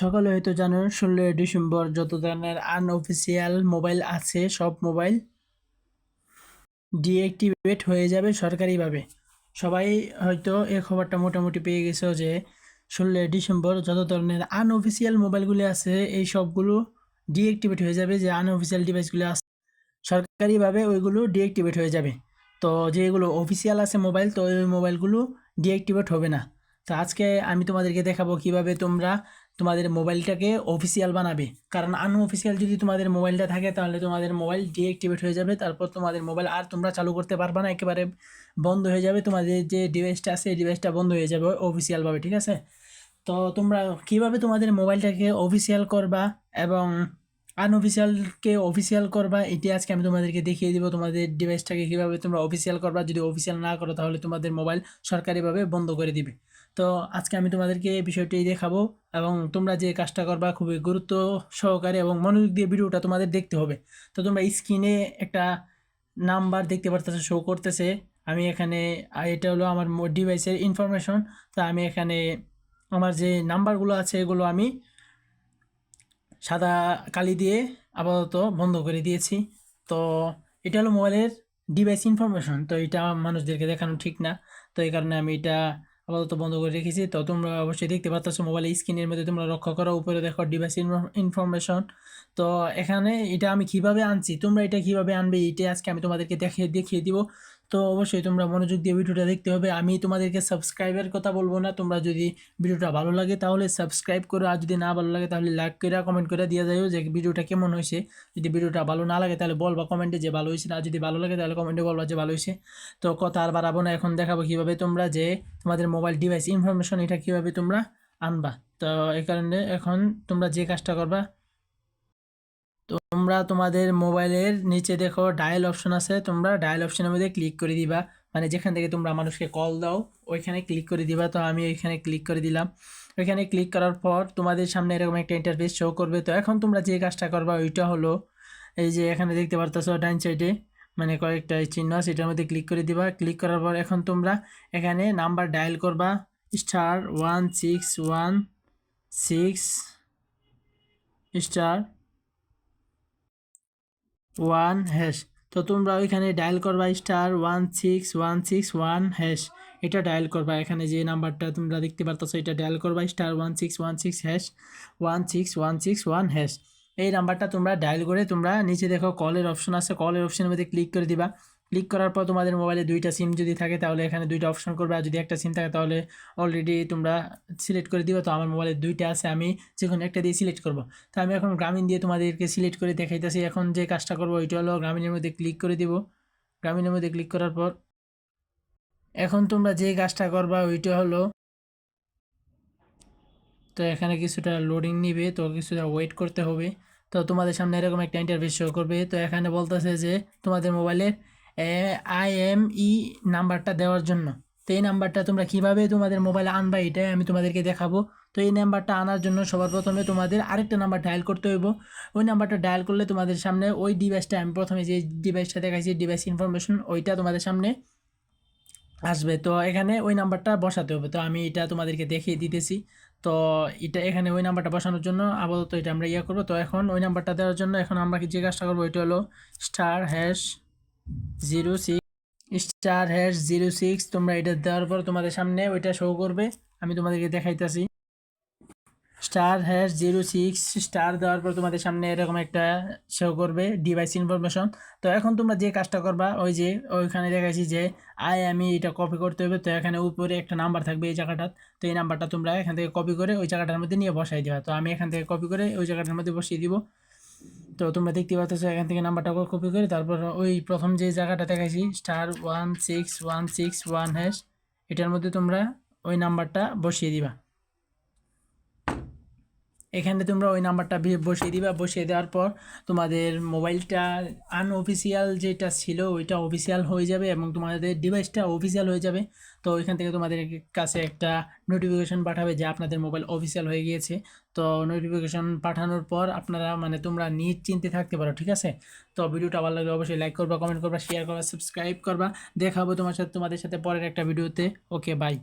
সকালে হয়তো জানেন, ষোলোই ডিসেম্বর যত ধরনের আনঅফিসিয়াল মোবাইল আছে, সব মোবাইল ডিঅ্যাক্টিভেট হয়ে যাবে সরকারিভাবে। সবাই হয়তো এই খবরটা মোটামুটি পেয়ে গেছো যে, ষোলোই ডিসেম্বর যত ধরনের আনঅফিসিয়াল মোবাইলগুলি আছে, এই সবগুলো ডিঅ্যাক্টিভেট হয়ে যাবে যে আনঅফিসিয়াল ডিভাইসগুলো আছে। সরকারিভাবে ওইগুলো ডিঅ্যাক্টিভেট হয়ে যাবে। তো যেগুলো অফিসিয়াল আছে মোবাইল তো ওই মোবাইলগুলো ডিঅ্যাক্টিভেট হবে না। তো আজকে আমি তোমাদেরকে দেখাবো কীভাবে তোমরা তোমাদের মোবাইলটাকে অফিসিয়াল বানাবে। কারণ আনঅফিসিয়াল যদি তোমাদের মোবাইলটা থাকে, তাহলে তোমাদের মোবাইল ডিঅ্যাক্টিভেট হয়ে যাবে, তারপর তোমাদের মোবাইল আর তোমরা চালু করতে পারবে না, একেবারে বন্ধ হয়ে যাবে, তোমাদের যে ডিভাইসটা আছে, এই ডিভাইসটা বন্ধ হয়ে যাবে অফিসিয়ালভাবে ঠিক আছে? তো তোমরা কীভাবে তোমাদের মোবাইলটাকে অফিসিয়াল করবা এবং আনঅফিসিয়ালকে অফিসিয়াল করবা, এটি আজকে আমি তোমাদেরকে দেখিয়ে দিব তোমাদের ডিভাইসটাকে কীভাবে তোমরা অফিসিয়াল করবা। যদি অফিসিয়াল না করো, তাহলে তোমাদের মোবাইল সরকারিভাবে বন্ধ করে দিবে। তো আজকে আমি তোমাদেরকে এই বিষয়টি দেখাবো এবং তোমরা যে কাজটা করবা, খুবই গুরুত্ব সহকারে এবং মনোযোগ দিয়ে ভিডিওটা তোমাদের দেখতে হবে। তো তোমরা স্ক্রিনে একটা নাম্বার দেখতে পারতেছে শো করতেছে। আমি এখানে এটা হলো আমার ডিভাইসের ইনফরমেশন তো আমি এখানে, আমার যে নাম্বারগুলো আছে, এগুলো আমি সাদা কালি দিয়ে আপাতত বন্ধ করে দিয়েছি। তো এটা হলো মোবাইলের ডিভাইস ইনফরমেশন তো এটা মানুষদেরকে দেখানো ঠিক না। তো এই কারণে আমি এটা আপাতত বন্ধ করে রেখেছি। তো তোমরা অবশ্যই দেখতে পাচ্ছ মোবাইলের স্ক্রিনের মধ্যে তোমরা রক্ষা করো, উপরে দেখো ডিভাইস ইনফরমেশন তো এখানে এটা আমি কীভাবে আনছি, তোমরা এটা কীভাবে আনবে এটা আজকে আমি তোমাদেরকে দেখে দেখিয়ে দিব। তো অবশ্যই তোমরা মনোযোগ দিয়ে ভিডিওটা দেখতে হবে। আমি তোমাদেরকে সাবস্ক্রাইবের কথা বলব না। তোমরা যদি ভিডিওটা ভালো লাগে তাহলে সাবস্ক্রাইব করো। আর যদি না ভালো লাগে তাহলে লাইক করে কমেন্ট করে দিয়ে যাও যে ভিডিওটা কেমন হয়েছে। যদি ভিডিওটা ভালো না লাগে তাহলে বলবা কমেন্টে যে ভালো হয়েছে। না যদি ভালো লাগে তাহলে কমেন্টে বলবা যে ভালো হয়েছে। তো কথা আর বাড়াবো না। এখন দেখাবো কীভাবে তোমরা যে তোমাদের মোবাইল ডিভাইস ইনফরমেশন এটা কীভাবে তোমরা আনবা। তো এই কারণে এখন তোমরা যে কাজটা করবা তোমরা তোমাদের মোবাইলের নিচে দেখো ডায়াল অপশন আছে, তোমরা ডায়াল অপশনের মধ্যে ক্লিক করে দিবা। মানে যেখান থেকে তোমরা মানুষকে কল দাও, ওইখানে ক্লিক করে দিবা। তো আমি ওইখানে ক্লিক করে দিলাম। ওইখানে ক্লিক করার পর তোমাদের সামনে এরকম একটা ইন্টারফেস শো করবে। তো এখন তোমরা যে কাজটা করবা, ওইটা হলো এই যে এখানে দেখতে পারতেছো ডাইন সাইডে মানে কয়েকটা চিহ্ন আছে, এটার মধ্যে ক্লিক করে দিবা। ক্লিক করার পর এখন তোমরা এখানে নাম্বার ডায়াল করবা। Star one six one six star one hash তো তোমরা ওইখানে ডায়াল করবা star one six one six one hash এটা ডায়াল করবা। এখানে যে নাম্বারটা তোমরা দেখতে পারতেছো, এটা ডায়াল করবা star one six one six hash one six one six one hash এই নাম্বারটা তোমরা ডায়াল করে তোমরা নিচে দেখো কলের অপশন আছে। কলের অপশনের মধ্যে ক্লিক করে দিবা। ক্লিক করার পর তোমাদের মোবাইলে দুইটা সিম যদি থাকে, তাহলে এখানে দুইটা অপশন করবে। আর যদি একটা সিম থাকে, তাহলে অলরেডি তোমরা সিলেক্ট করে দিবে। তো আমার মোবাইলে দুইটা আছে, আমি যে কোনো একটা দিয়ে সিলেক্ট করব। তো আমি এখন গ্রামীণ দিয়ে তোমাদেরকে সিলেক্ট করে দেখাইতেছি। এখন যে কাজটা করব, ওইটা হলো গ্রামীণের মধ্যে ক্লিক করে দিব। গ্রামীণের মধ্যে ক্লিক করার পর এখন তোমরা যে কাজটা করবা, ওইটা হলো তো এখানে কিছুটা লোডিং নিবে। তো কিছুটা ওয়েট করতে হবে। তো তোমাদের সামনে এরকম একটা ইন্টারভিউ শো করবে। তো এখানে বলতেছে যে তোমাদের মোবাইলের আইএমই নাম্বারটা দেওয়ার জন্য। তো এই নাম্বারটা তোমরা কীভাবে তোমাদের মোবাইলে আনবা, এটাই আমি তোমাদেরকে দেখাবো। তো এই নাম্বারটা আনার জন্য সবার প্রথমে তোমাদের আরেকটা নাম্বার ডায়াল করতে হইব। ওই নাম্বারটা ডায়াল করলে তোমাদের সামনে ওই ডিভাইসটা আমি প্রথমে যে ডিভাইসটা দেখাইছি ডিভাইস ইনফরমেশন ওইটা তোমাদের সামনে আসবে। তো এখানে ওই নাম্বারটা বসাতে হবে। তো আমি এটা তোমাদেরকে দেখিয়ে দিতেছি। তো এটা এখানে ওই নাম্বারটা বসানোর জন্য আপাতত এটা আমরা ইয়ে করব। তো এখন ওই নাম্বারটা দেওয়ার জন্য এখন আমরা যে কাজটা করব, ওইটা হলো star hash zero six star hash zero six তোমরা এটা দেওয়ার পর তোমাদের সামনে ওইটা শো করবে। আমি তোমাদেরকে দেখাইতেছি। Star hash zero six star দেওয়ার পর তোমাদের সামনে এরকম একটা শো করবে ডিভাইস ইনফরমেশন তো এখন তোমরা যে কাজটা করবা, ওই যে ওইখানে দেখাইছি যে আই আমি এটা কপি করতে হবে। তো এখানে উপরে একটা নাম্বার থাকবে এই জায়গাটাত তো এই নাম্বারটা তোমরা এখান থেকে কপি করে ওই জায়গাটার মধ্যে নিয়ে বসাই দেওয়া তো আমি এখান থেকে কপি করে ওই জায়গাটার মধ্যে বসিয়ে দিব। তো তোমরা দেখতে পাচ্ছ এখান থেকে নাম্বারটা কপি করে, তারপর ওই প্রথম যে জায়গাটা দেখাইছি star one six one six one hash এটার মধ্যে তোমরা ওই নাম্বারটা বসিয়ে দিবা। এখানে তোমরা ওই নাম্বারটা বসিয়ে দিবা। বসিয়ে দেওয়ার পর তোমাদের মোবাইলটা আনঅফিসিয়াল যেটা ছিল, ওইটা অফিসিয়াল হয়ে যাবে এবং তোমাদের ডিভাইসটা অফিসিয়াল হয়ে যাবে। তো ওইখান থেকে তোমাদের কাছে একটা নোটিফিকেশন পাঠাবে যে আপনাদের মোবাইল অফিসিয়াল হয়ে গিয়েছে। তো নোটিফিকেশন পাঠানোর পর আপনারা মানে তোমরা নিশ্চিন্তে থাকতে পারো, ঠিক আছে? তো ভিডিওটা ভালো লাগলে অবশ্যই লাইক করবা কমেন্ট করবা শেয়ার করবা সাবস্ক্রাইব করবা। দেখাবো তোমার সাথে, তোমাদের সাথে পরের একটা ভিডিওতে। Okay bye